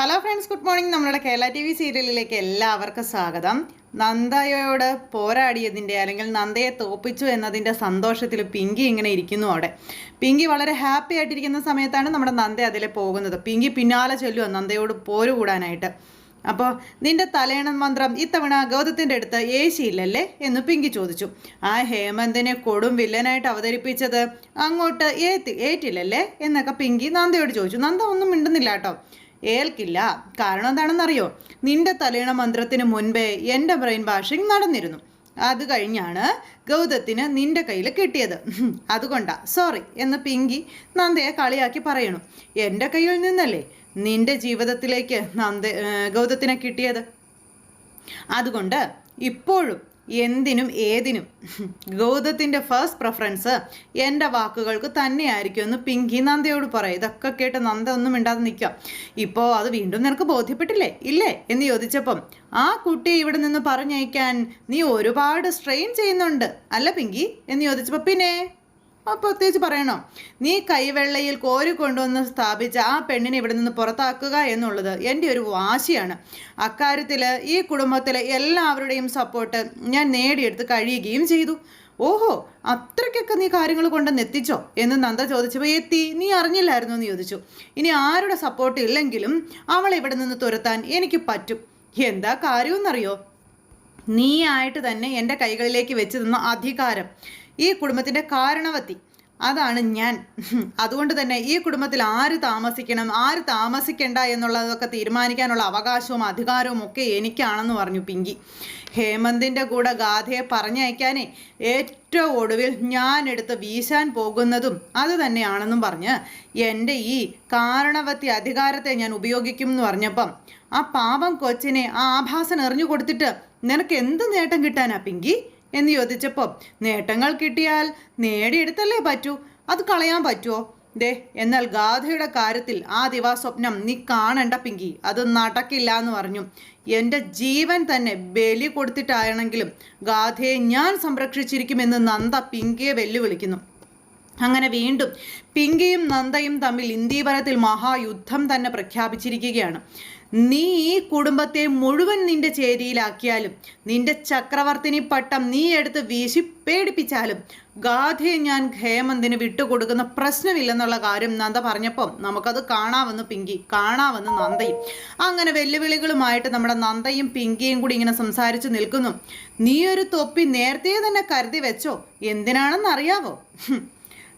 Hello friends good morning നമ്മുടെ Kerala T V സീരിയലിലേക്ക് എല്ലാവർക്കും സ്വാഗതം. നന്ദയോട് പോരാടിയതിന്റെ അല്ലെങ്കിൽ നന്ദയെ തോപ്പിച്ചു എന്നതിന്റെ സന്തോഷത്തിൽ പിങ്കി ഇങ്ങനെ ഇരിക്കുന്നു അവിടെ. പിങ്കി വളരെ ഹാപ്പി ആയിട്ടിരിക്കുന്ന സമയത്താണ് നമ്മുടെ നന്ദ അതിലെ പോകുന്നത്. പിങ്കി പിന്നാലെ ചൊല്ലുക നന്ദയോട് പോരുകൂടാനായിട്ട്. അപ്പോൾ നിന്റെ തലയണ മന്ത്രം ഇത്തവണ ഗൗതത്തിന്റെ അടുത്ത് ഏശിയില്ലല്ലേ? എന്ന് പിങ്കി ചോദിച്ചു. ആ ഹേമന്തിനെ കൊടും വില്ലനായിട്ട് അവതരിപ്പിച്ചത് അങ്ങോട്ട് ഏറ്റില്ലല്ലേ? എന്നൊക്കെ പിങ്കി നന്ദയോട് ചോദിച്ചു. നന്ദ ഒന്നും മിണ്ടുന്നില്ല കേട്ടോ. ഏൽക്കില്ല. കാരണം എന്താണെന്നറിയോ? നിന്റെ തലയണ മന്ത്രത്തിന് മുൻപേ എന്റെ ബ്രെയിൻ വാഷിംഗ് നടന്നിരുന്നു. അത് കഴിഞ്ഞാണ് ഗൗതത്തിന് നിന്റെ കയ്യിൽ കിട്ടിയത്. അതുകൊണ്ടാ സോറി എന്ന് പിങ്കി നന്ദയെ കളിയാക്കി പറയണു. എന്റെ കയ്യിൽ നിന്നല്ലേ നിന്റെ ജീവിതത്തിലേക്ക് നന്ദ ഗൗതത്തിനെ കിട്ടിയത്? അതുകൊണ്ട് ഇപ്പോഴും എന്തിനും ഏതിനും. ഗൗതത്തിന്റെ ഫസ്റ്റ് പ്രിഫറൻസ് എന്റെ വാക്കുകൾക്ക് തന്നെയായിരിക്കും എന്ന് പിങ്കി നന്ദയോട് പറയും. ഇതൊക്കെ കേട്ട് നന്ദ ഒന്നും മിണ്ടാതെ നിൽക്കാം ഇപ്പോൾ അത് വീണ്ടും നിനക്ക് ബോധ്യപ്പെട്ടില്ലേ? ഇല്ലേ? എന്ന് ചോദിച്ചപ്പം ആ കുട്ടിയെ ഇവിടെ നിന്ന് പറഞ്ഞയക്കാൻ നീ ഒരുപാട് സ്ട്രെയിൻ ചെയ്യുന്നുണ്ട്. അല്ല പിങ്കി? എന്ന് ചോദിച്ചപ്പോൾ പിന്നെ? പ്രത്യേകിച്ച് പറയണോ? നീ കൈവെള്ളയിൽ കോരി കൊണ്ടുവന്ന് സ്ഥാപിച്ച ആ പെണ്ണിനെ ഇവിടെ നിന്ന് പുറത്താക്കുക എന്നുള്ളത് എന്റെ ഒരു വാശിയാണ്. അക്കാര്യത്തിൽ ഈ കുടുംബത്തിലെ എല്ലാവരുടെയും സപ്പോർട്ട് ഞാൻ നേടിയെടുത്ത് കഴിയുകയും ചെയ്തു. ഓഹോ അത്രയ്ക്കൊക്കെ നീ കാര്യങ്ങൾ കൊണ്ടുവന്ന് എത്തിച്ചോ എന്ന് നന്ദ ചോദിച്ചപ്പോൾ എത്തി നീ അറിഞ്ഞില്ലായിരുന്നു എന്ന് ചോദിച്ചു. ഇനി ആരുടെ സപ്പോർട്ട് ഇല്ലെങ്കിലും അവളെ ഇവിടെ നിന്ന് തുരത്താൻ എനിക്ക് പറ്റും. എന്താ കാര്യമെന്നറിയോ? നീ ആയിട്ട് തന്നെ എന്റെ കൈകളിലേക്ക് വെച്ച് തന്ന അധികാരം. ഈ കുടുംബത്തിന്റെ കാരണവത്തി. അതാണ് ഞാൻ. അതുകൊണ്ട് തന്നെ ഈ കുടുംബത്തിൽ ആര് താമസിക്കണം ആര് താമസിക്കേണ്ട എന്നുള്ളതൊക്കെ തീരുമാനിക്കാനുള്ള അവകാശവും അധികാരവും ഒക്കെ എനിക്കാണെന്ന് പറഞ്ഞു പിങ്കി. ഹേമന്തിന്റെ കൂടെ ഗാഥയെ പറഞ്ഞയക്കാനേ ഏറ്റവും ഒടുവിൽ ഞാൻ എടുത്ത് വീശാൻ പോകുന്നതും അത് തന്നെയാണെന്നും പറഞ്ഞ് എന്റെ ഈ കാരണവത്തി അധികാരത്തെ ഞാൻ ഉപയോഗിക്കും എന്ന് പറഞ്ഞപ്പം ആ പാവം കൊച്ചിനെ ആ ആഭാസൻ എറിഞ്ഞു കൊടുത്തിട്ട് നിനക്ക് എന്ത് നേട്ടം കിട്ടാനാ പിങ്കി? എന്ന് ചോദിച്ചപ്പോൾ നേട്ടങ്ങൾ കിട്ടിയാൽ നേടിയെടുത്തല്ലേ പറ്റൂ? അത് കളയാൻ പറ്റുമോ ദേ എന്നാൽ ഗാഥയുടെ കാര്യത്തിൽ ആ ദിവാസ്വപ്നം നീ കാണണ്ട പിങ്കി. അത് നടക്കില്ല എന്ന് പറഞ്ഞു. എന്റെ ജീവൻ തന്നെ ബലി കൊടുത്തിട്ടാണെങ്കിലും ഗാഥയെ ഞാൻ സംരക്ഷിച്ചിരിക്കുമെന്ന് നന്ദ പിങ്കിയെ വെല്ലുവിളിക്കുന്നു. അങ്ങനെ വീണ്ടും പിങ്കിയും നന്ദയും തമ്മിൽ ഇന്ത്യപരത്തിൽ മഹായുദ്ധം തന്നെ പ്രഖ്യാപിച്ചിരിക്കുകയാണ്. നീ ഈ കുടുംബത്തെ മുഴുവൻ നിന്റെ ചേരിയിലാക്കിയാലും നിന്റെ ചക്രവർത്തിനി പട്ടം നീ എടുത്ത് വീശി പേടിപ്പിച്ചാലും ഗാഥയെ ഞാൻ ഹേമന്തിന് വിട്ടുകൊടുക്കുന്ന പ്രശ്നമില്ലെന്നുള്ള കാര്യം നന്ദ പറഞ്ഞപ്പോൾ നമുക്കത് കാണാമെന്ന് പിങ്കി കാണാമെന്ന് നന്ദയും. അങ്ങനെ വെല്ലുവിളികളുമായിട്ട് നമ്മുടെ നന്ദയും പിങ്കിയും കൂടി ഇങ്ങനെ സംസാരിച്ച് നിൽക്കുന്നു. നീ ഒരു തൊപ്പി നേരത്തെ തന്നെ കരുതി വെച്ചോ? എന്തിനാണെന്നറിയാവോ.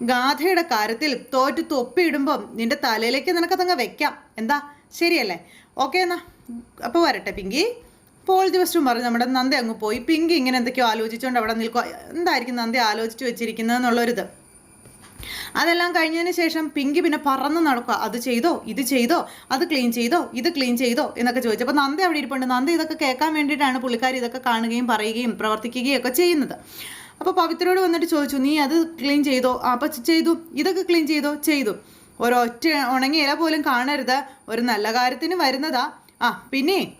ഗാഥയുടെ കാര്യത്തിൽ തോറ്റ് തൊപ്പിയിടുമ്പം നിന്റെ തലയിലേക്ക് നിനക്കതങ്ങ് വെക്കാം. എന്താ? ശരിയല്ലേ? ഓക്കെ എന്നാ. അപ്പോൾ വരട്ടെ പിങ്കി. പോൾ ദിവസവും പറഞ്ഞു നമ്മുടെ നന്ദി അങ്ങ് പോയി. പിങ്കി ഇങ്ങനെ എന്തൊക്കെയോ ആലോചിച്ചുകൊണ്ട് അവിടെ നിൽക്കുക എന്തായിരിക്കും നന്ദി ആലോചിച്ച് വെച്ചിരിക്കുന്നത് എന്നുള്ളൊരിത് അതെല്ലാം കഴിഞ്ഞതിന് ശേഷം പിങ്കി പിന്നെ പറന്ന് നടക്കുക അത് ചെയ്തോ? ഇത് ചെയ്തോ? അത് ക്ലീൻ ചെയ്തോ? ഇത് ക്ലീൻ ചെയ്തോ? എന്നൊക്കെ ചോദിച്ചു. അപ്പോൾ നന്ദി അവിടെ ഇരിപ്പുണ്ട്. നന്ദി ഇതൊക്കെ കേൾക്കാൻ വേണ്ടിയിട്ടാണ് പുള്ളിക്കാർ ഇതൊക്കെ കാണുകയും പറയുകയും പ്രവർത്തിക്കുകയും ഒക്കെ ചെയ്യുന്നത്. അപ്പോൾ പവിത്രയോട് വന്നിട്ട് ചോദിച്ചു നീ അത് ക്ലീൻ ചെയ്തോ? അപ്പോൾ അപ്പം ചെയ്തു. ഇതൊക്കെ ക്ലീൻ ചെയ്തോ? ചെയ്തു. ഒരൊറ്റ ഉണങ്ങിയ ഇല പോലും കാണരുത്. ഒരു നല്ല കാര്യത്തിന് വരുന്നതാ. ആ പിന്നെ?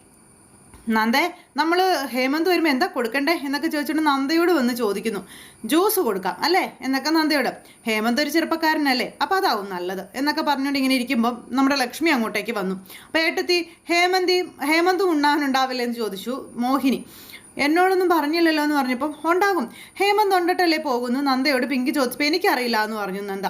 നന്ദേ നമ്മൾ ഹേമന്ത് വരുമ്പോൾ എന്താ കൊടുക്കണ്ടേ? എന്നൊക്കെ ചോദിച്ചിട്ട് നന്ദയോട് വന്ന് ചോദിക്കുന്നു. ജ്യൂസ് കൊടുക്കാം അല്ലേ? എന്നൊക്കെ നന്ദയോട്. ഹേമന്ത് ഒരു ചെറുപ്പക്കാരനല്ലേ അപ്പോൾ അതാവും നല്ലത്. എന്നൊക്കെ പറഞ്ഞുകൊണ്ട് ഇങ്ങനെ ഇരിക്കുമ്പോൾ നമ്മുടെ ലക്ഷ്മി അങ്ങോട്ടേക്ക് വന്നു. അപ്പോൾ ഏട്ടത്തി ഹേമന്തി ഹേമന്തും ഉണ്ണാനുണ്ടാവില്ലെന്ന് ചോദിച്ചു മോഹിനി. എന്നോടൊന്നും പറഞ്ഞില്ലല്ലോ എന്ന് പറഞ്ഞപ്പം ഉണ്ടാകും. ഹേമന്ത് ഉണ്ടട്ടല്ലേ പോകുന്നു? നന്ദയോട് പിങ്കി ചോദിച്ചപ്പോൾ എനിക്കറിയില്ല എന്ന് പറഞ്ഞു നന്ദ.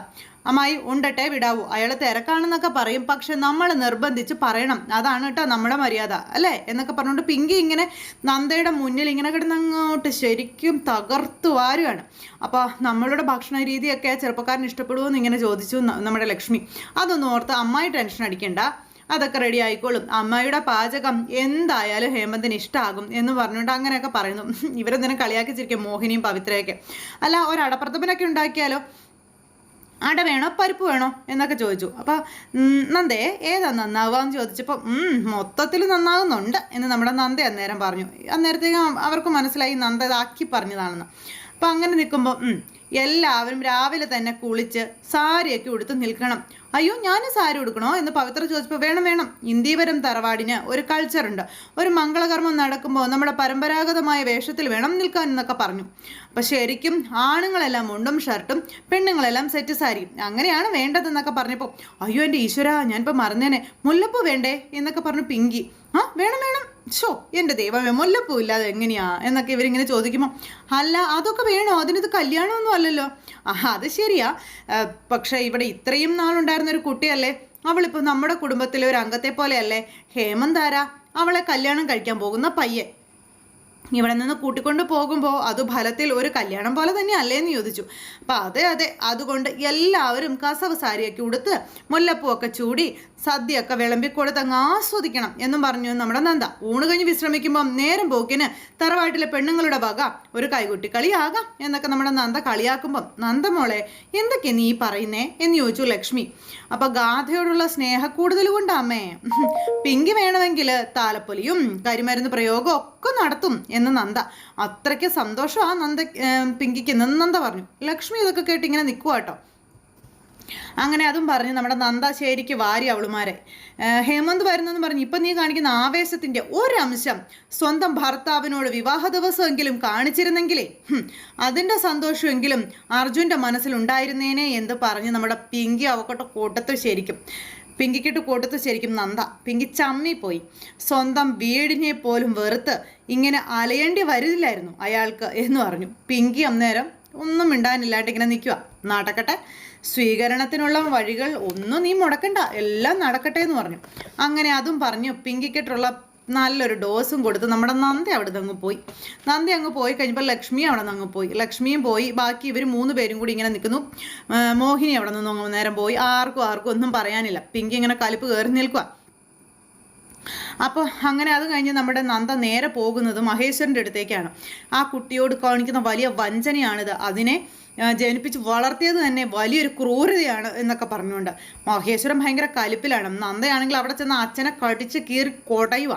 അമ്മായി ഉണ്ടട്ടെ വിടാവൂ. അയാൾ തിരക്കാണെന്നൊക്കെ പറയും. പക്ഷെ നമ്മൾ നിർബന്ധിച്ച് പറയണം. അതാണ് കേട്ടോ നമ്മുടെ മര്യാദ അല്ലേ? എന്നൊക്കെ പറഞ്ഞുകൊണ്ട് പിങ്കി ഇങ്ങനെ നന്ദയുടെ മുന്നിൽ ഇങ്ങനെ കിടന്നങ്ങോട്ട് ശരിക്കും തകർത്തു വാരുകയാണ്. അപ്പോൾ നമ്മളുടെ ഭക്ഷണ രീതിയൊക്കെ ചെറുപ്പക്കാരന് ഇഷ്ടപ്പെടുമോ ഇങ്ങനെ ചോദിച്ചു നമ്മുടെ ലക്ഷ്മി. അതൊന്നും ഓർത്ത് അമ്മായി ടെൻഷൻ അടിക്കണ്ട. അതൊക്കെ റെഡി ആയിക്കോളും. അമ്മയുടെ പാചകം എന്തായാലും ഹേമന്തിന് ഇഷ്ടമാകും എന്ന് പറഞ്ഞുകൊണ്ട് അങ്ങനെയൊക്കെ പറയുന്നു. ഇവരെന്തിനും കളിയാക്കി ചിരിക്കും മോഹിനിയും പവിത്രയൊക്കെ. അല്ല ഒരു ഉണ്ടാക്കിയാലോ? അട വേണോ? പരിപ്പ് വേണോ? എന്നൊക്കെ ചോദിച്ചു. അപ്പോൾ നന്ദേ ഏതാ നന്നാവുക എന്ന് ചോദിച്ചപ്പോൾ മൊത്തത്തിൽ നന്നാകുന്നുണ്ട് എന്ന് നമ്മുടെ നന്ദ അന്നേരം പറഞ്ഞു. അന്നേരത്തേക്കും അവർക്ക് മനസ്സിലായി നന്ദ ഇതാക്കി പറഞ്ഞതാണെന്ന്. അപ്പം അങ്ങനെ നിൽക്കുമ്പോൾ എല്ലാവരും രാവിലെ തന്നെ കുളിച്ച് സാരിയൊക്കെ ഉടുത്ത് നിൽക്കണം. അയ്യോ ഞാൻ സാരി ഉടുക്കണോ എന്ന് പവിത്ര ചോദിച്ചപ്പോൾ വേണം വേണം. ഇന്ത്യപരം തറവാടിന് ഒരു കൾച്ചറുണ്ട് ഒരു മംഗളകർമ്മം നടക്കുമ്പോൾ നമ്മുടെ പരമ്പരാഗതമായ വേഷത്തിൽ വേണം നിൽക്കാൻ എന്നൊക്കെ പറഞ്ഞു. അപ്പം ശരിക്കും ആണുങ്ങളെല്ലാം മുണ്ടും ഷർട്ടും പെണ്ണുങ്ങളെല്ലാം സെറ്റ് സാരിയും അങ്ങനെയാണ് വേണ്ടതെന്നൊക്കെ പറഞ്ഞപ്പോൾ അയ്യോ എന്റെ ഈശ്വര ഞാനിപ്പോൾ മറന്നേനെ. മുല്ലപ്പൂ വേണ്ടേ? എന്നൊക്കെ പറഞ്ഞു പിങ്കി. ആ വേണം വേണം. ഷോ എന്റെ ദൈവമേ മുല്ലപ്പൂ ഇല്ലാതെ എങ്ങനെയാ? എന്നൊക്കെ ഇവരിങ്ങനെ ചോദിക്കുമ്പോൾ അല്ല അതൊക്കെ വേണോ? അതിനൊരു കല്യാണമൊന്നും അല്ലല്ലോ ആ അത് ശരിയാ. പക്ഷേ ഇവിടെ ഇത്രയും നാളുണ്ടായിരുന്ന ഒരു കുട്ടിയല്ലേ? അവളിപ്പോൾ നമ്മുടെ കുടുംബത്തിലെ ഒരു അംഗത്തെ പോലെയല്ലേ ഹേമന്താരാ അവളെ കല്യാണം കഴിക്കാൻ പോകുന്ന പയ്യൻ. ഇവിടെ നിന്ന് കൂട്ടിക്കൊണ്ട് പോകുമ്പോൾ അത് ഫലത്തിൽ ഒരു കല്യാണം പോലെ തന്നെ അല്ലേന്ന് ചോദിച്ചു. അപ്പം അതെ അതെ. അതുകൊണ്ട് എല്ലാവരും കസവ് സാരിയൊക്കെ ഉടുത്ത് മുല്ലപ്പൂവൊക്കെ ചൂടി സദ്യയൊക്കെ വിളമ്പി കൊടുത്ത് അങ്ങ് ആസ്വദിക്കണം എന്നും പറഞ്ഞു നമ്മുടെ നന്ദ. ഊണ് കഴിഞ്ഞ് വിശ്രമിക്കുമ്പം നേരം പോക്കിന് തറവാട്ടിലെ പെണ്ണുങ്ങളുടെ വക ഒരു കൈകുട്ടി കളിയാകാം എന്നൊക്കെ നമ്മുടെ നന്ദ കളിയാക്കുമ്പം നന്ദ എന്തൊക്കെ നീ പറയുന്നേ എന്ന് ചോദിച്ചു ലക്ഷ്മി. അപ്പം ഗാഥയോടുള്ള സ്നേഹക്കൂടുതൽ കൂടുതൽ അമ്മേ. പിങ്കി വേണമെങ്കിൽ താലപ്പൊലിയും കരിമരുന്ന് പ്രയോഗവും ഒക്കെ നടത്തും എന്ന് നന്ദ. അത്രയ്ക്ക് സന്തോഷമാണ് നന്ദ പിങ്കിക്ക് എന്ന് നന്ദ പറഞ്ഞു. ലക്ഷ്മി ഇതൊക്കെ കേട്ട് ഇങ്ങനെ നിൽക്കുക കേട്ടോ. അങ്ങനെ അതും പറഞ്ഞു നമ്മുടെ നന്ദാശ്ശേരിക്ക് വാരി അവളുമാരെ. ഹേമന്ത് വരുന്നെന്ന് പറഞ്ഞു ഇപ്പം നീ കാണിക്കുന്ന ആവേശത്തിന്റെ ഒരംശം സ്വന്തം ഭർത്താവിനോട് വിവാഹ ദിവസമെങ്കിലും കാണിച്ചിരുന്നെങ്കിലേ അതിന്റെ സന്തോഷമെങ്കിലും അർജുന്റെ മനസ്സിലുണ്ടായിരുന്നേനെ എന്ന് പറഞ്ഞ് നമ്മുടെ പിങ്കി അവക്കൊട്ട് കൂട്ടത്ത് ശരിക്കും. പിങ്കിക്കിട്ട് കൊടുത്തു ശരിക്കും നന്ദ. പിങ്കി ചമ്മിപ്പോയി. സ്വന്തം വീടിനെ പോലും വെറുത്ത് ഇങ്ങനെ അലയേണ്ടി വരില്ലായിരുന്നു അയാൾക്ക് എന്ന് പറഞ്ഞു. പിങ്കി അന്നേരം ഒന്നും മിണ്ടാനില്ലാണ്ട് ഇങ്ങനെ നിൽക്കുക നടക്കട്ടെ. സ്വീകരണത്തിനുള്ള വഴികൾ ഒന്നും നീ മുടക്കണ്ട. എല്ലാം നടക്കട്ടെ എന്ന് പറഞ്ഞു. അങ്ങനെ അതും പറഞ്ഞു. പിങ്കിക്കിട്ടുള്ള നല്ലൊരു ഡോസും കൊടുത്ത് നമ്മുടെ നന്ദി അവിടെ അങ്ങ് പോയി. നന്ദി അങ്ങ് പോയി കഴിഞ്ഞപ്പോൾ ലക്ഷ്മി അവിടെ നിന്ന് അങ്ങ് പോയി. ലക്ഷ്മിയും പോയി. ബാക്കി ഇവർ മൂന്ന് പേരും കൂടി ഇങ്ങനെ നിൽക്കുന്നു. മോഹിനി അവിടെ നിന്ന് അങ്ങ് നേരം പോയി. ആർക്കും ആർക്കും ഒന്നും പറയാനില്ല. പിങ്കി ഇങ്ങനെ കലിപ്പ് കയറി നിൽക്കുക അപ്പോൾ അങ്ങനെ അത് കഴിഞ്ഞ് നമ്മുടെ നന്ദ നേരെ പോകുന്നത് മഹേശ്വരന്റെ അടുത്തേക്കാണ്. ആ കുട്ടിയോട് കാണിക്കുന്ന വലിയ വഞ്ചനയാണിത്. അതിനെ ജനിപ്പിച്ച് വളർത്തിയത് തന്നെ വലിയൊരു ക്രൂരതയാണ് എന്നൊക്കെ പറഞ്ഞുകൊണ്ട്. മഹേശ്വരൻ ഭയങ്കര കലിപ്പിലാണ്. നന്ദയാണെങ്കിൽ അവിടെ ചെന്ന് അച്ഛനെ കടിച്ച് കീറി കൊടയുക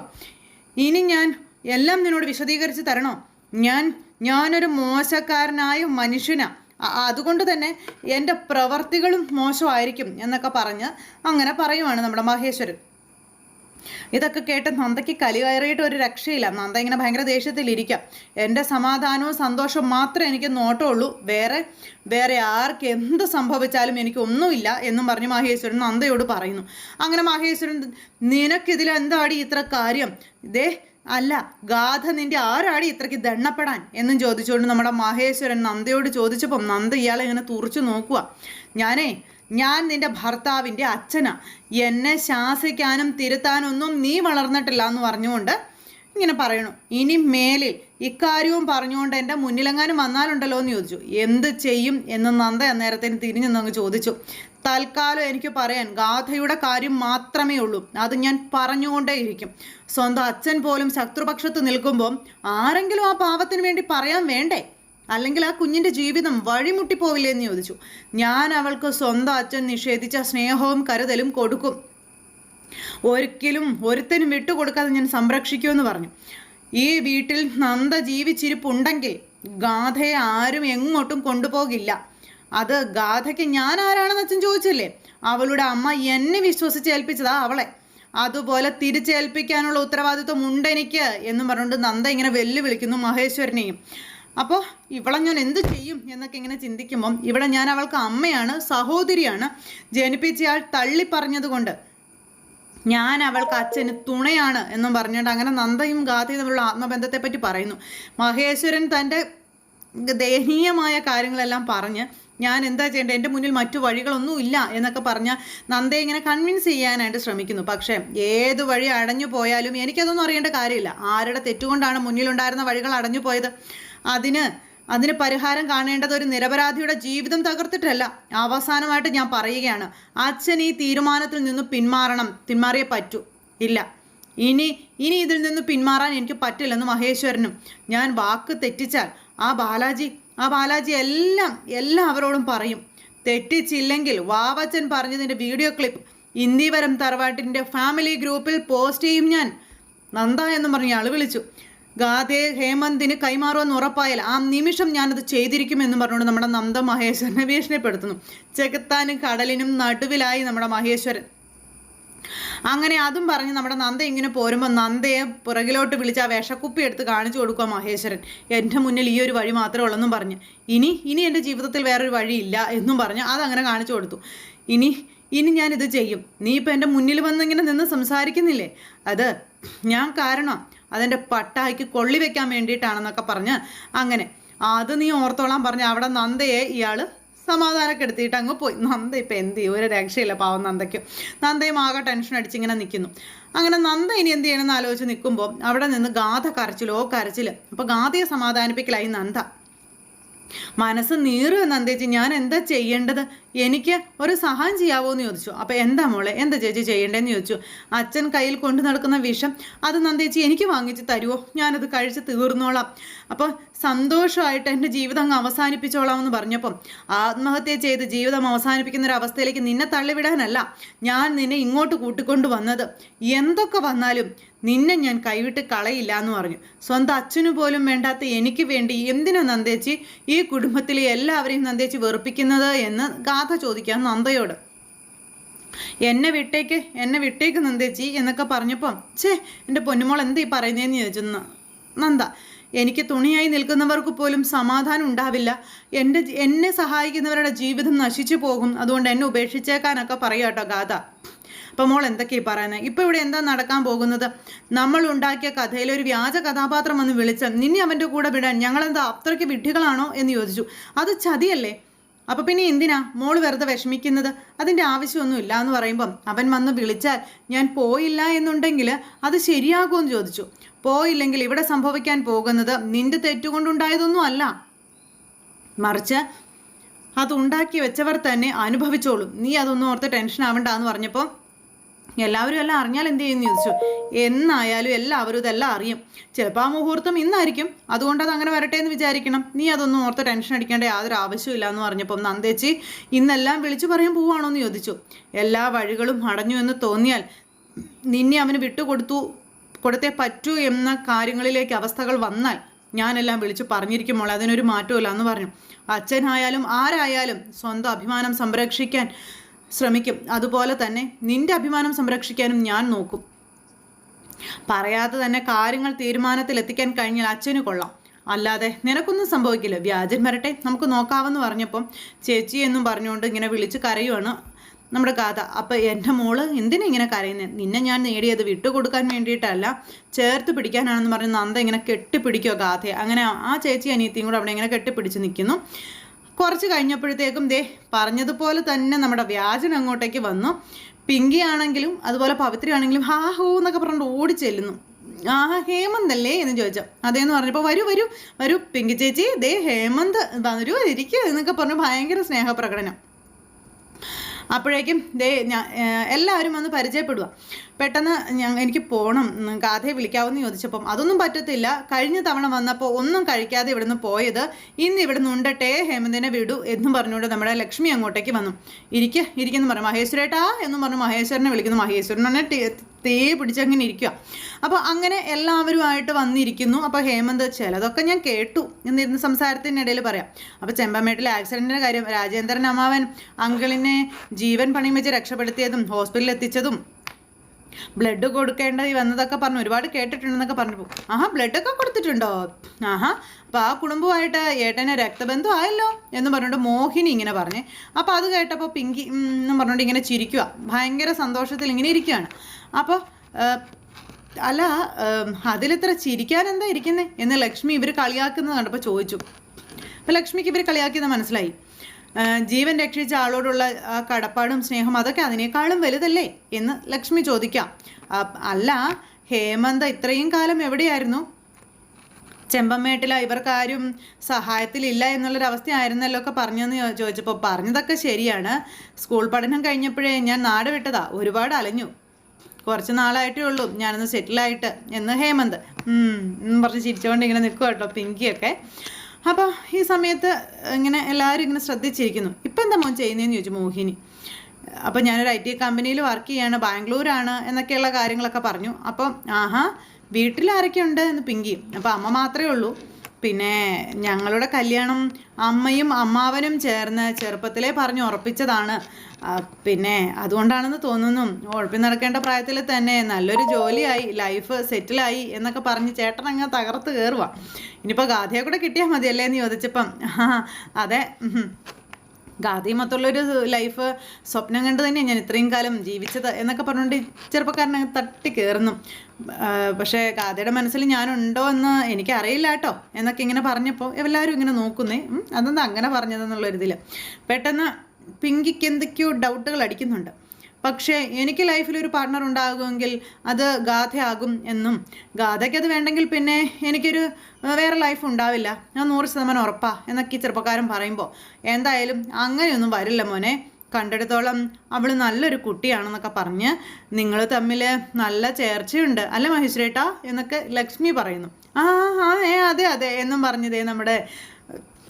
ഇനി ഞാൻ എല്ലാം നിന്നോട് വിശദീകരിച്ച് തരണോ? ഞാൻ ഞാനൊരു മോശക്കാരനായ മനുഷ്യനാ. അതുകൊണ്ട് തന്നെ എന്റെ പ്രവർത്തികളും മോശമായിരിക്കും എന്നൊക്കെ പറഞ്ഞ് അങ്ങനെ പറയുവാണ് നമ്മുടെ മഹേശ്വരൻ. ഇതൊക്കെ കേട്ട് നന്ദയ്ക്ക് കലി കയറിയിട്ട് ഒരു രക്ഷയില്ല. നന്ദ ഇങ്ങനെ ഭയങ്കര ദേഷ്യത്തിലിരിക്കാം എന്റെ സമാധാനവും സന്തോഷവും മാത്രമേ എനിക്ക് നോട്ടമുള്ളൂ വേറെ വേറെ ആർക്ക് എന്ത് സംഭവിച്ചാലും എനിക്ക് ഒന്നുമില്ല എന്നും പറഞ്ഞ് മഹേശ്വരൻ നന്ദയോട് പറയുന്നു. അങ്ങനെ മഹേശ്വരൻ നിനക്കിതിൽ എന്താടി ഇത്ര കാര്യം? ഇതേ അല്ല ഗാഥ നിന്റെ ആരാടി ഇത്രയ്ക്ക് ദണ്ണപ്പെടാൻ എന്നും ചോദിച്ചുകൊണ്ട് നമ്മുടെ മഹേശ്വരൻ നന്ദയോട് ചോദിച്ചപ്പം നന്ദ ഇയാളെ ഇങ്ങനെ തുറച്ചു നോക്കുക ഞാനേ ഞാൻ നിന്റെ ഭർത്താവിന്റെ അച്ഛനാ. എന്നെ ശാസിക്കാനും തിരുത്താനൊന്നും നീ വളർന്നിട്ടില്ല എന്ന് പറഞ്ഞുകൊണ്ട് ഇങ്ങനെ പറയണു. ഇനി മേലിൽ ഇക്കാര്യവും പറഞ്ഞുകൊണ്ട് എന്റെ മുന്നിലെങ്ങാനും വന്നാലുണ്ടല്ലോ എന്ന് ചോദിച്ചു. എന്ത് ചെയ്യും എന്ന് നന്ദ അന്നേരത്തിന് തിരിഞ്ഞു അങ്ങ് ചോദിച്ചു. തൽക്കാലം എനിക്ക് പറയാൻ ഗാഥയുടെ കാര്യം മാത്രമേ ഉള്ളൂ. അത് ഞാൻ പറഞ്ഞുകൊണ്ടേയിരിക്കും സ്വന്തം അച്ഛൻ പോലും ശത്രുപക്ഷത്ത് നിൽക്കുമ്പോൾ ആരെങ്കിലും ആ പാവത്തിന് വേണ്ടി പറയാൻ വേണ്ടേ? അല്ലെങ്കിൽ ആ കുഞ്ഞിന്റെ ജീവിതം വഴിമുട്ടിപ്പോവില്ലേ എന്ന് ചോദിച്ചു. ഞാൻ അവൾക്ക് സ്വന്തം അച്ഛൻ നിഷേധിച്ച സ്നേഹവും കരുതലും കൊടുക്കും. ഒരിക്കലും ഒരുത്തനും വിട്ടുകൊടുക്കാതെ ഞാൻ സംരക്ഷിക്കുമെന്ന് പറഞ്ഞു. ഈ വീട്ടിൽ നന്ദ ജീവിച്ചിരിപ്പുണ്ടെങ്കിൽ ഗാഥയെ ആരും എങ്ങോട്ടും കൊണ്ടുപോകില്ല. അത് ഗാഥയ്ക്ക് ഞാൻ ആരാണെന്ന് അച്ഛൻ ചോദിച്ചില്ലേ? അവളുടെ അമ്മ എന്നെ വിശ്വസിച്ച് ഏൽപ്പിച്ചതാ അവളെ. അതുപോലെ തിരിച്ചേൽപ്പിക്കാനുള്ള ഉത്തരവാദിത്വം ഉണ്ട് എനിക്ക് എന്നും പറഞ്ഞുകൊണ്ട് നന്ദ ഇങ്ങനെ വെല്ലുവിളിക്കുന്നു മഹേശ്വരനെയും. അപ്പോൾ ഇവളെ ഞാൻ എന്ത് ചെയ്യും എന്നൊക്കെ ഇങ്ങനെ ചിന്തിക്കുമ്പം ഇവിടെ ഞാൻ അവൾക്ക് അമ്മയാണ് സഹോദരിയാണ്. ജനിപ്പിച്ചയാൾ തള്ളി പറഞ്ഞതുകൊണ്ട് ഞാൻ അവൾക്ക് അച്ഛന് തുണയാണ് എന്നും പറഞ്ഞുകൊണ്ട് അങ്ങനെ നന്ദയും ഗാഥയും തമ്മിലുള്ള ആത്മബന്ധത്തെ പറ്റി പറയുന്നു. മഹേശ്വരൻ തന്റെ ദയനീയമായ കാര്യങ്ങളെല്ലാം പറഞ്ഞ് ഞാൻ എന്താ ചെയ്യേണ്ടത്? എന്റെ മുന്നിൽ മറ്റു വഴികളൊന്നും ഇല്ല എന്നൊക്കെ പറഞ്ഞ് നന്ദയെ ഇങ്ങനെ കൺവിൻസ് ചെയ്യാനായിട്ട് ശ്രമിക്കുന്നു. പക്ഷേ ഏത് വഴി അടഞ്ഞു പോയാലും എനിക്കതൊന്നും അറിയേണ്ട കാര്യമില്ല. ആരുടെ തെറ്റുകൊണ്ടാണ് മുന്നിലുണ്ടായിരുന്ന വഴികൾ അടഞ്ഞു പോയത്? അതിന് അതിന് പരിഹാരം കാണേണ്ടത് ഒരു നിരപരാധിയുടെ ജീവിതം തകർത്തിട്ടല്ല. അവസാനമായിട്ട് ഞാൻ പറയുകയാണ് അച്ഛൻ ഈ തീരുമാനത്തിൽ നിന്ന് പിന്മാറണം പിന്മാറിയേ പറ്റൂ. ഇല്ല. ഇനി ഇനി ഇതിൽ നിന്ന് പിന്മാറാൻ എനിക്ക് പറ്റില്ലെന്ന് മഹേശ്വരനും ഞാൻ വാക്ക് തെറ്റിച്ചാൽ ആ ബാലാജി ആ ബാലാജി എല്ലാം എല്ലാം അവരോടും പറയും. തെറ്റിച്ചില്ലെങ്കിൽ വാവച്ചൻ പറഞ്ഞതിന്റെ വീഡിയോ ക്ലിപ്പ് ഇന്ദിവരം തറവാട്ടിന്റെ ഫാമിലി ഗ്രൂപ്പിൽ പോസ്റ്റ് ചെയ്യും ഞാൻ. നന്ദ എന്ന് പറഞ്ഞ് ആൾ വിളിച്ചു. ഗാഥയെ ഹേമന്തിന് കൈമാറുമെന്ന് ഉറപ്പായാൽ ആ നിമിഷം ഞാനത് ചെയ്തിരിക്കുമെന്ന് പറഞ്ഞുകൊണ്ട് നമ്മുടെ നന്ദ മഹേശ്വരനെ ഭീഷണിപ്പെടുത്തുന്നു ചെകുത്താനും കടലിനും നടുവിലായി നമ്മുടെ മഹേശ്വരൻ. അങ്ങനെ അതും പറഞ്ഞ് നമ്മുടെ നന്ദ ഇങ്ങനെ പോരുമ്പോൾ നന്ദയെ പുറകിലോട്ട് വിളിച്ച് ആ വിഷക്കുപ്പി എടുത്ത് കാണിച്ചു കൊടുക്കുക മഹേശ്വരൻ. എന്റെ മുന്നിൽ ഈ ഒരു വഴി മാത്രമേ ഉള്ളെന്നും പറഞ്ഞ്. ഇനി ഇനി എന്റെ ജീവിതത്തിൽ വേറൊരു വഴിയില്ല എന്നും പറഞ്ഞ് അതങ്ങനെ കാണിച്ചു കൊടുത്തു. ഇനി ഇനി ഞാനിത് ചെയ്യും. നീ ഇപ്പം എന്റെ മുന്നിൽ വന്നിങ്ങനെ നിന്ന് സംസാരിക്കുന്നില്ലേ? അത് ഞാൻ കാരണം അതെന്റെ പട്ടായ്ക്ക് കൊള്ളി വെക്കാൻ വേണ്ടിയിട്ടാണെന്നൊക്കെ പറഞ്ഞ് അങ്ങനെ. അത് നീ ഓർത്തോളാൻ പറഞ്ഞ് അവിടെ നന്ദയെ ഇയാൾ സമാധാനക്കെടുത്തിയിട്ട് അങ്ങ് പോയി. നന്ദ ഇപ്പം എന്ത് ചെയ്യും? ഒരു രക്ഷയില്ല പാവം നന്ദയ്ക്ക്. നന്ദയും ആകെ ടെൻഷൻ അടിച്ചിങ്ങനെ നിൽക്കുന്നു അങ്ങനെ നന്ദ ഇനി എന്ത് ചെയ്യണമെന്ന് ആലോചിച്ച് നിൽക്കുമ്പോൾ അവിടെ നിന്ന് ഗാഥ കരച്ചിലോ കരച്ചിൽ അപ്പോൾ ഗാഥയെ സമാധാനിപ്പിക്കലായി നന്ദ. മനസ്സ് നീറു എന്ന് എന്താ നന്ദേച്ചി ഞാൻ എന്താ ചെയ്യേണ്ടത്? എനിക്ക് ഒരു സഹായം ചെയ്യാവോ എന്ന് ചോദിച്ചു. അപ്പോൾ എന്താ മോളെ? എന്താ ചേച്ചി ചെയ്യേണ്ടതെന്ന് ചോദിച്ചു. അച്ഛൻ കയ്യിൽ കൊണ്ടു നടക്കുന്ന വിഷം അത് നന്ദേച്ചി എനിക്ക് വാങ്ങിച്ച് തരുമോ ഞാനത് കഴിച്ച് തീർന്നോളാം. അപ്പോൾ സന്തോഷമായിട്ട് എന്റെ ജീവിതം അങ്ങ് അവസാനിപ്പിച്ചോളാം എന്ന് പറഞ്ഞപ്പം ആത്മഹത്യ ചെയ്ത് ജീവിതം അവസാനിപ്പിക്കുന്ന ഒരു അവസ്ഥയിലേക്ക് നിന്നെ തള്ളിവിടാനല്ല ഞാൻ നിന്നെ ഇങ്ങോട്ട് കൂട്ടിക്കൊണ്ട് വന്നത് എന്തൊക്കെ വന്നാലും നിന്നെ ഞാൻ കൈവിട്ട് കളയില്ല എന്ന് പറഞ്ഞു. സ്വന്തം അച്ഛനു പോലും വേണ്ടാത്ത എനിക്ക് വേണ്ടി എന്തിനാ നന്ദേച്ചി ഈ കുടുംബത്തിലെ എല്ലാവരെയും നന്ദേച്ചി വെറുപ്പിക്കുന്നത് എന്ന് ഗാഥ ചോദിക്കാം നന്ദയോട്. എന്നെ വിട്ടേക്ക് എന്നെ വിട്ടേക്ക് നന്ദേച്ചി എന്നൊക്കെ പറഞ്ഞപ്പം ഛേ എന്റെ പൊന്നുമോൾ എന്താ ഈ പറയുന്നതെന്ന് ചോദിച്ചു നന്ദ എനിക്ക് തുണിയായി നിൽക്കുന്നവർക്ക് പോലും സമാധാനം ഉണ്ടാവില്ല. എന്റെ എന്നെ സഹായിക്കുന്നവരുടെ ജീവിതം നശിച്ചു പോകും. അതുകൊണ്ട് എന്നെ ഉപേക്ഷിച്ചേക്കാനൊക്കെ പറയാട്ടോ ഗാഥ. അപ്പം മോൾ എന്തൊക്കെയാണ് പറയുന്നത് ഇപ്പോൾ ഇവിടെ എന്താ നടക്കാൻ പോകുന്നത്? നമ്മൾ ഉണ്ടാക്കിയ കഥയിൽ ഒരു വ്യാജ കഥാപാത്രം വന്ന് വിളിച്ച് നിന്നെ അവന്റെ കൂടെ വിടാൻ ഞങ്ങളെന്താ അത്രയ്ക്ക് വിഡ്ഢികളാണോ? എന്ന് ചോദിച്ചു. അത് ചതിയല്ലേ? അപ്പോൾ പിന്നെ എന്തിനാ മോൾ വെറുതെ വിഷമിക്കുന്നത്? അതിന്റെ ആവശ്യമൊന്നുമില്ല എന്ന് പറയുമ്പം അവൻ വന്ന് വിളിച്ചാൽ ഞാൻ പോയില്ല എന്നുണ്ടെങ്കിൽ അത് ശരിയാകുമെന്ന് ചോദിച്ചു. പോയില്ലെങ്കിൽ ഇവിടെ സംഭവിക്കാൻ പോകുന്നത് നിന്റെ തെറ്റുകൊണ്ടുണ്ടായതൊന്നും അല്ല. മറിച്ച് അതുണ്ടാക്കി വെച്ചവർ തന്നെ അനുഭവിച്ചോളും. നീ അതൊന്നും ഓർത്ത് ടെൻഷൻ ആവണ്ട എന്ന് പറഞ്ഞപ്പോൾ എല്ലാവരും എല്ലാം അറിഞ്ഞാൽ എന്ത് ചെയ്യുമെന്ന് ചോദിച്ചു. എന്നായാലും എല്ലാവരും ഇതെല്ലാം അറിയും. ചിലപ്പോൾ ആ മുഹൂർത്തം ഇന്നായിരിക്കും. അതുകൊണ്ട് അത് അങ്ങനെ വരട്ടെ എന്ന് വിചാരിക്കണം. നീ അതൊന്നും ഓർത്ത് ടെൻഷൻ അടിക്കേണ്ട യാതൊരു ആവശ്യമില്ല എന്ന് പറഞ്ഞപ്പം നന്ദേച്ചി ഇന്നെല്ലാം വിളിച്ചു പറയാൻ പോവാണോ എന്ന് ചോദിച്ചു. എല്ലാ വഴികളും അടഞ്ഞു എന്ന് തോന്നിയാൽ നിന്നെ അവന് വിട്ടുകൊടുത്തു കൊടുത്തേ പറ്റൂ എന്ന കാര്യങ്ങളിലേക്ക് അവസ്ഥകൾ വന്നാൽ ഞാനെല്ലാം വിളിച്ചു പറഞ്ഞിരിക്കും മോളെ. അതിനൊരു മാറ്റമില്ല എന്ന് പറഞ്ഞു. അച്ഛനായാലും ആരായാലും സ്വന്തം അഭിമാനം സംരക്ഷിക്കാൻ ശ്രമിക്കും. അതുപോലെ തന്നെ നിന്റെ അഭിമാനം സംരക്ഷിക്കാനും ഞാൻ നോക്കും. പറയാതെ തന്നെ കാര്യങ്ങൾ തീരുമാനത്തിൽ എത്തിക്കാൻ കഴിഞ്ഞാൽ അച്ഛന് കൊള്ളാം. അല്ലാതെ നിനക്കൊന്നും സംഭവിക്കില്ല. വ്യാജൻ വരട്ടെ. നമുക്ക് നോക്കാമെന്ന് പറഞ്ഞപ്പം ചേച്ചി എന്നും പറഞ്ഞുകൊണ്ട് ഇങ്ങനെ വിളിച്ച് കരയുവാണ് നമ്മുടെ ഗാഥ. അപ്പം എന്റെ മോൾ എന്തിനാ ഇങ്ങനെ കരയുന്നത് നിന്നെ ഞാൻ നേടിയത് വിട്ടുകൊടുക്കാൻ വേണ്ടിയിട്ടല്ല. ചേർത്ത് പിടിക്കാനാണെന്ന് പറഞ്ഞ് നന്ദ ഇങ്ങനെ കെട്ടിപ്പിടിക്കുക ഗാഥയെ. അങ്ങനെ ആ ചേച്ചി അനിയത്തിയും കൂടെ അവിടെ ഇങ്ങനെ കെട്ടിപ്പിടിച്ച് നിൽക്കുന്നു. കുറച്ച് കഴിഞ്ഞപ്പോഴത്തേക്കും ദേ പറഞ്ഞതുപോലെ തന്നെ നമ്മുടെ വ്യാജൻ അങ്ങോട്ടേക്ക് വന്നു. പിങ്കി ആണെങ്കിലും അതുപോലെ പവിത്രി ആണെങ്കിലും ഹാ ഹോ എന്നൊക്കെ പറഞ്ഞിട്ട് ഓടി ചെല്ലുന്നു. ആ ഹേമന്ത് അല്ലേ എന്ന് ചോദിച്ചു. അതേന്ന് പറഞ്ഞപ്പോൾ വരൂ വരൂ വരൂ പിങ്കി ചേച്ചി ദേ ഹേമന്ത് വരൂ ഇരിക്കുക എന്നൊക്കെ പറഞ്ഞു ഭയങ്കര സ്നേഹപ്രകടനം. അപ്പോഴേക്കും ദേ എല്ലാവരും വന്ന് പരിചയപ്പെടുക പെട്ടെന്ന് എനിക്ക് പോകണം കാഥയെ വിളിക്കാവുന്ന ചോദിച്ചപ്പം അതൊന്നും പറ്റത്തില്ല. കഴിഞ്ഞ തവണ വന്നപ്പോൾ ഒന്നും കഴിക്കാതെ ഇവിടുന്ന് പോയത്. ഇന്ന് ഇവിടുന്ന് ഉണ്ടട്ടെ ഹേമന്തിനെ വിടൂ എന്നും പറഞ്ഞുകൊണ്ട് നമ്മുടെ ലക്ഷ്മി അങ്ങോട്ടേക്ക് വന്നു. ഇരിക്കുക ഇരിക്കുന്നു പറഞ്ഞു. മഹേശ്വരേട്ടാ എന്നും പറഞ്ഞു മഹേശ്വരനെ വിളിക്കുന്നു. മഹേശ്വരൻ തന്നെ തേ പിടിച്ചങ്ങനെ ഇരിക്കുക അപ്പോൾ അങ്ങനെ എല്ലാവരുമായിട്ട് വന്നിരിക്കുന്നു. അപ്പോൾ ഹേമന്ത് ചിലതൊക്കെ ഞാൻ കേട്ടു. എന്നിരുന്ന സംസാരത്തിനിടയിൽ പറയാം. അപ്പോൾ ചെമ്പമേട്ടിലെ ആക്സിഡന്റിന്റെ കാര്യം രാജേന്ദ്രൻ അമ്മാവൻ അങ്കിളിനെ ജീവൻ പണിയും വെച്ച് രക്ഷപ്പെടുത്തിയതും ഹോസ്പിറ്റലിൽ എത്തിച്ചതും ബ്ലഡ് കൊടുക്കേണ്ടത് വന്നതൊക്കെ പറഞ്ഞു ഒരുപാട് കേട്ടിട്ടുണ്ടെന്നൊക്കെ പറഞ്ഞു. പോകും ആഹാ ബ്ലഡൊക്കെ കൊടുത്തിട്ടുണ്ടോ? ആഹാ അപ്പോൾ ആ കുടുംബമായിട്ട് ഏട്ടനെ രക്തബന്ധം ആയല്ലോ എന്ന് പറഞ്ഞുകൊണ്ട് മോഹിനി ഇങ്ങനെ പറഞ്ഞ്. അപ്പോൾ അത് കേട്ടപ്പോൾ പിങ്കി എന്ന് പറഞ്ഞുകൊണ്ട് ഇങ്ങനെ ചിരിക്കുക ഭയങ്കര സന്തോഷത്തിൽ ഇങ്ങനെ ഇരിക്കുകയാണ് അപ്പോൾ അല്ല അതിലെത്ര ചിരിക്കാൻ എന്താ ഇരിക്കുന്നത് എന്ന് ലക്ഷ്മി ഇവർ കളിയാക്കുന്നത് കണ്ടപ്പോൾ ചോദിച്ചു. അപ്പോൾ ലക്ഷ്മിക്ക് ഇവർ കളിയാക്കിയത് മനസ്സിലായി. ജീവൻ രക്ഷിച്ച ആളോടുള്ള ആ കടപ്പാടും സ്നേഹം അതൊക്കെ അതിനേക്കാളും വലുതല്ലേ എന്ന് ലക്ഷ്മി ചോദിക്കാം. അല്ല ഹേമന്ത ഇത്രയും കാലം എവിടെയായിരുന്നു? ചെമ്പമ്മേട്ടില ഇവർക്കാരും സഹായത്തിലില്ല എന്നുള്ളൊരവസ്ഥയായിരുന്നല്ലോ ഒക്കെ പറഞ്ഞെന്ന് ചോദിച്ചപ്പോൾ പറഞ്ഞതൊക്കെ ശരിയാണ്. സ്കൂൾ പഠനം കഴിഞ്ഞപ്പോഴേ ഞാൻ നാട് വിട്ടതാ ഒരുപാട് അലഞ്ഞു. കുറച്ച് നാളായിട്ടേ ഉള്ളൂ ഞാനൊന്ന് സെറ്റിലായിട്ട് എന്ന് ഹേമന്ത്. പറഞ്ഞ് ചിരിച്ചുകൊണ്ട് ഇങ്ങനെ നിൽക്കുക കേട്ടോ പിങ്കിയൊക്കെ. അപ്പോൾ ഈ സമയത്ത് ഇങ്ങനെ എല്ലാവരും ഇങ്ങനെ ശ്രദ്ധിച്ചിരിക്കുന്നു. ഇപ്പം എന്താ മോൻ ചെയ്യുന്നതെന്ന് ചോദിച്ചു മോഹിനി. അപ്പം ഞാനൊരു ഐ ടി കമ്പനിയിൽ വർക്ക് ചെയ്യാണ് ബാംഗ്ലൂരാണ് എന്നൊക്കെയുള്ള കാര്യങ്ങളൊക്കെ പറഞ്ഞു. അപ്പം ആഹാ വീട്ടിൽ ആരൊക്കെയുണ്ട് എന്ന് പിങ്കി. അപ്പോൾ അമ്മ മാത്രമേ ഉള്ളൂ. പിന്നെ ഞങ്ങളുടെ കല്യാണം അമ്മയും അമ്മാവനും ചേർന്ന് ചെറുപ്പത്തിലേ പറഞ്ഞ് ഉറപ്പിച്ചതാണ്. പിന്നെ അതുകൊണ്ടാണെന്ന് തോന്നുന്നു ഉഴപ്പി നടക്കേണ്ട പ്രായത്തിൽ തന്നെ നല്ലൊരു ജോലിയായി ലൈഫ് സെറ്റിലായി എന്നൊക്കെ പറഞ്ഞ് ചേട്ടൻ അങ്ങ് തകർത്ത് കയറുക ഇനിയിപ്പോൾ ഗാഥയെ കൂടെ കിട്ടിയാൽ മതിയല്ലേ എന്ന് ചോദിച്ചപ്പം. അതെ മൊത്തമുള്ളൊരു ലൈഫ് സ്വപ്നം കണ്ട് തന്നെയാണ് ഞാൻ ഇത്രയും കാലം ജീവിച്ചത് എന്നൊക്കെ പറഞ്ഞുകൊണ്ട് ചെറുപ്പക്കാരനെ തട്ടി കയറുന്നു പക്ഷേ ഗാഥയുടെ മനസ്സിൽ ഞാനുണ്ടോ എന്ന് എനിക്കറിയില്ല കേട്ടോ എന്നൊക്കെ ഇങ്ങനെ പറഞ്ഞപ്പോൾ എല്ലാവരും ഇങ്ങനെ നോക്കുന്നേ. അതെന്താ അങ്ങനെ പറഞ്ഞതെന്നുള്ളൊരിതിൽ പെട്ടെന്ന് പിങ്കിക്ക് എന്തൊക്കെയോ ഡൗട്ടുകൾ അടിക്കുന്നുണ്ട്. പക്ഷേ എനിക്ക് ലൈഫിൽ ഒരു പാർട്ട്ണർ ഉണ്ടാകുമെങ്കിൽ അത് ഗാഥയാകും എന്നും. ഗാഥയ്ക്ക് അത് വേണ്ടെങ്കിൽ പിന്നെ എനിക്കൊരു വേറെ ലൈഫ് ഉണ്ടാവില്ല. ഞാൻ നൂറ് ശതമാനം ഉറപ്പാ എന്നൊക്കെ ഈ ചെറുപ്പക്കാരൻ പറയുമ്പോൾ എന്തായാലും അങ്ങനെയൊന്നും വരില്ല മോനെ. കണ്ടെടുത്തോളം അവൾ നല്ലൊരു കുട്ടിയാണെന്നൊക്കെ പറഞ്ഞ് നിങ്ങൾ തമ്മിൽ നല്ല ചേർച്ചയുണ്ട്. അല്ല മഹേശ്വരേട്ടാ? എന്നൊക്കെ ലക്ഷ്മി പറയുന്നു. ആ ആ ഏ അതെ അതെ എന്നും പറഞ്ഞതേ നമ്മുടെ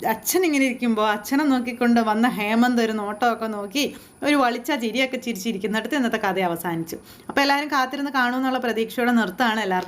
അച്ഛൻ ഇങ്ങനെ ഇരിക്കുമ്പോൾ അച്ഛനെ നോക്കിക്കൊണ്ട് വന്ന ഹേമന്ത് ഒരു നോട്ടമൊക്കെ നോക്കി ഒരു വളിച്ച ചിരിയൊക്കെ ചിരിച്ചിരിക്കുന്നിടത്ത് ഇന്നത്തെ കഥ അവസാനിച്ചു. അപ്പോൾ എല്ലാവരും കാത്തിരുന്ന് കാണുമെന്നുള്ള പ്രതീക്ഷയോടെ നിർത്താണ് എല്ലാവർക്കും.